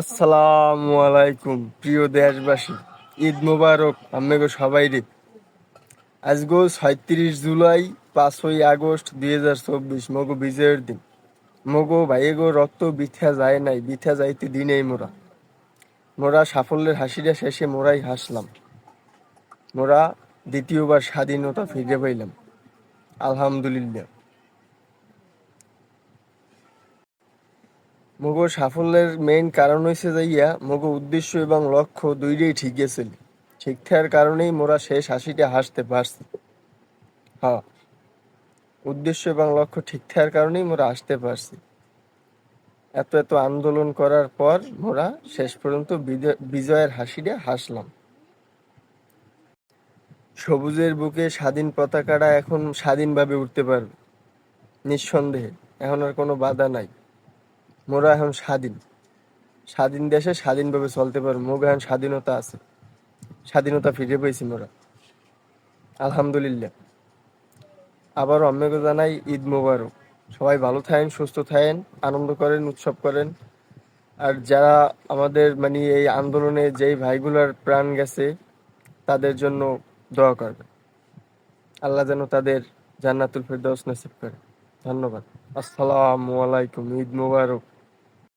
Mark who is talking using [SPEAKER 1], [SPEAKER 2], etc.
[SPEAKER 1] আসসালামু আলাইকুম, প্রিয় দেশবাসী। ঈদ মোবারক আপনাকে সবাই রে আজগো ছয়ত্রিশ জুলাই, পাঁচই আগস্ট দুই হাজার চব্বিশ, মগো বিজয়ের দিন। মগো ভাইগো রক্ত বিথা যায় নাই, বিথা যাইতে দিনেই মোরা। মোরা সাফল্যের হাসিটা শেষে মোরাই হাসলাম। মোরা দ্বিতীয়বার স্বাধীনতা ফিরে পাইলাম। আলহামদুলিল্লাহ। মগো সাফল্যের মেইন কারণ হয়েছে যাইয়া মগো উদ্দেশ্য এবং লক্ষ্য দুইটাই ঠিক গেছিল ঠিক থাকার কারণেই মোরা শেষ হাসিটা হাসতে পারছি। হ্যাঁ উদ্দেশ্য এবং লক্ষ্য ঠিক থাকার কারণেই মোরা আসতে পারছি। এত এত আন্দোলন করার পর মোরা শেষ পর্যন্ত বিজয়- বিজয়ের হাসিটা হাসলাম। সবুজের বুকে স্বাধীন পতাকাটা এখন স্বাধীনভাবে উঠতে পারবে। নিঃসন্দেহে। এখন আর কোনো বাধা নাই। মোরা এখন স্বাধীন। স্বাধীন দেশে স্বাধীনভাবে চলতে পারব। মোগা এখন স্বাধীনতা আছে। স্বাধীনতা ফিরে পেয়েছি মোরা। আলহামদুলিল্লাহ। আবার অম্মেকে জানাই ঈদ মোবারক। সবাই ভালো থাকেন, সুস্থ থাকেন, আনন্দ করেন, উৎসব করেন। আর যারা আমাদের মানে এই আন্দোলনে যেই ভাইগুলার প্রাণ গেছে, তাদের জন্য দোয়া করবেন। আল্লাহ যেন তাদের জান্নাতুল ফেরদৌস নসিব করে। ধন্যবাদ। আসসালামু আলাইকুম। ঈদ মোবারক।